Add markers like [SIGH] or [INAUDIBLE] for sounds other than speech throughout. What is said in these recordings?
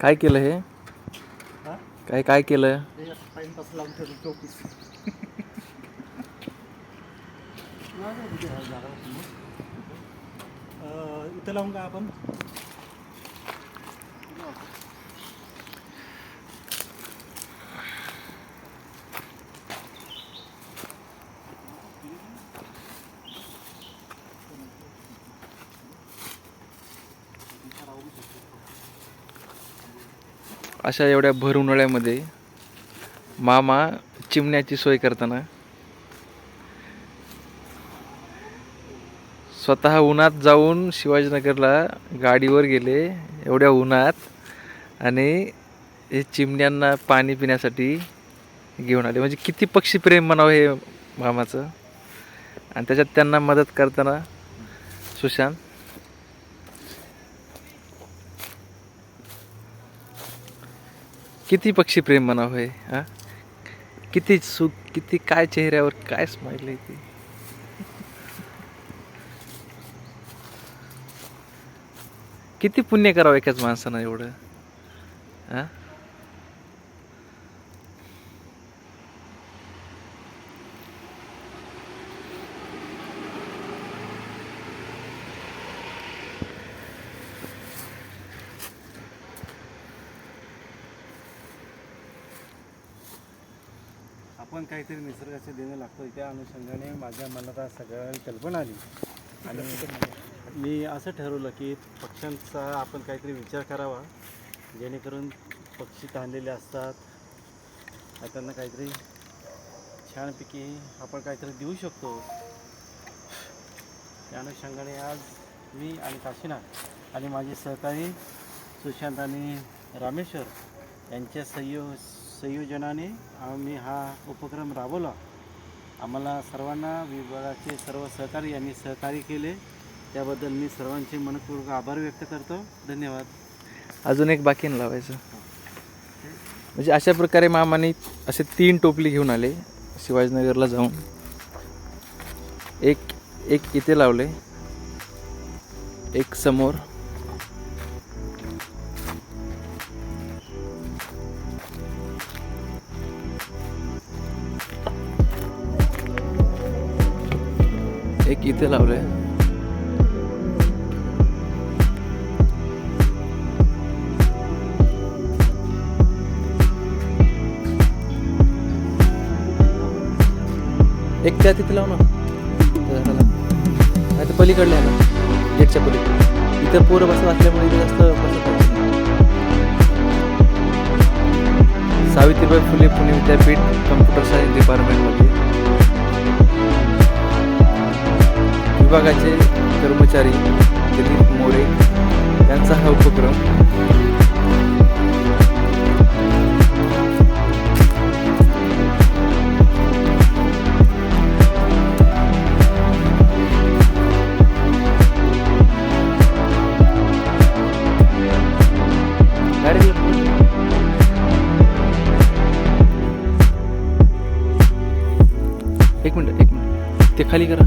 काय केलं हे? काय काय केलं? [LAUGHS] इथं लावून का आपण? अशा एवढ्या भर उन्हाळ्यामध्ये मामा चिमण्याची सोय करताना स्वतः उन्हात जाऊन शिवाजीनगरला गाडीवर गेले एवढ्या उन्हात आणि हे चिमण्यांना पाणी पिण्यासाठी घेऊन आले. म्हणजे किती पक्षीप्रेम म्हणावं हे मामाचं. आणि त्याच्यात त्यांना मदत करताना सुशांत किती पक्षी प्रेम म्हणावं हे हा? किती सुख किती काय चेहऱ्यावर काय स्माईल आहे ती? किती पुण्य करावं एकाच माणसानं एवढं हा? आपण काहीतरी निसर्गाचे देणं लागतो त्या अनुषंगाने माझ्या मनात आज सगळ्या कल्पना आली. आणि मी असं ठरवलं की पक्ष्यांचा आपण काहीतरी विचार करावा. जेणेकरून पक्षी ताणलेले असतात. त्यांना काहीतरी छानपैकी आपण काहीतरी देऊ शकतो. त्या अनुषंगाने आज मी आणि काशीनाथ आणि माझे सहकारी सुशांत आणि रामेश्वर यांच्या सहयोग संयोजनाने आम्ही हा उपक्रम राबवला. आम्हाला सर्वांना विभागाचे सर्व सहकारी यांनी सहकार्य केले. त्याबद्दल मी सर्वांचे मनपूर्वक आभार व्यक्त करतो. धन्यवाद. अजून एक बाकी लावायचं. म्हणजे अशा प्रकारे मामाने असे तीन टोपली घेऊन आले शिवाजीनगरला जाऊन. एक एक इथे लावले एक समोर. एक इथे लावलंय. एक त्या तिथे लाव ना. नाही तर पलीकडले आहे ना. गेटच्या पलीकडे. इथं पोरं बसत असल्यामुळे इथे जास्त बसत सावित्रीबाई फुले पुणे विद्यापीठ कम्प्युटर सायन्स डिपार्टमेंटमध्ये. विभागाचे कर्मचारी दिलीप मोरे यांचा हा उपक्रम. एक मिनिट एक मिनिट. ते खाली करा.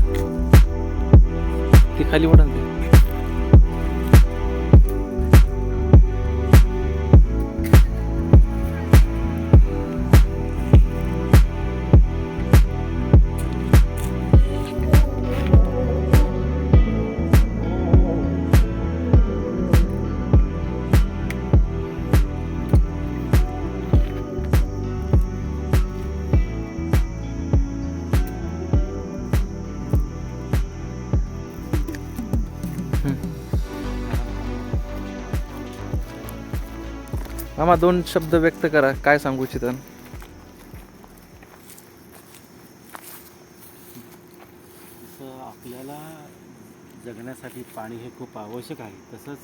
ती खाली उडून ना मामा दोन शब्द व्यक्त करा. काय सांगू इच्छिता जसं आपल्याला जगण्यासाठी पाणी हे खूप आवश्यक आहे. तसंच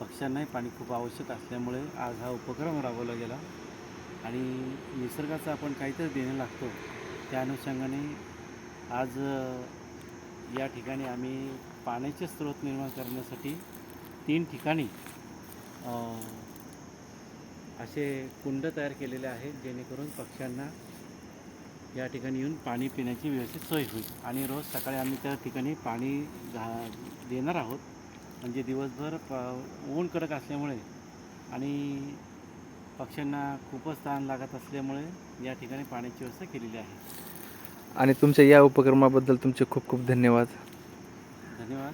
पक्ष्यांनाही पाणी खूप आवश्यक असल्यामुळे आज हा उपक्रम राबवला गेला. आणि निसर्गाचं आपण काहीतरी देणं लागतो. त्या अनुषंगाने आज या ठिकाणी आम्ही पाण्याचे स्रोत निर्माण करण्यासाठी तीन ठिकाणी असे कुंड तयार केलेले आहेत जेणेकरून पक्ष्यांना या ठिकाणी येऊन पाणी पिण्याची व्यवस्थित सोय होईल. आणि रोज सकाळी आम्ही त्या ठिकाणी पाणी घा देणार आहोत. म्हणजे दिवसभर प ऊन कडक असल्यामुळे आणि पक्ष्यांना खूपच ताण लागत असल्यामुळे या ठिकाणी पाण्याची व्यवस्था केलेली आहे. आणि तुमच्या या उपक्रमाबद्दल तुमचे खूप खूप धन्यवाद. धन्यवाद.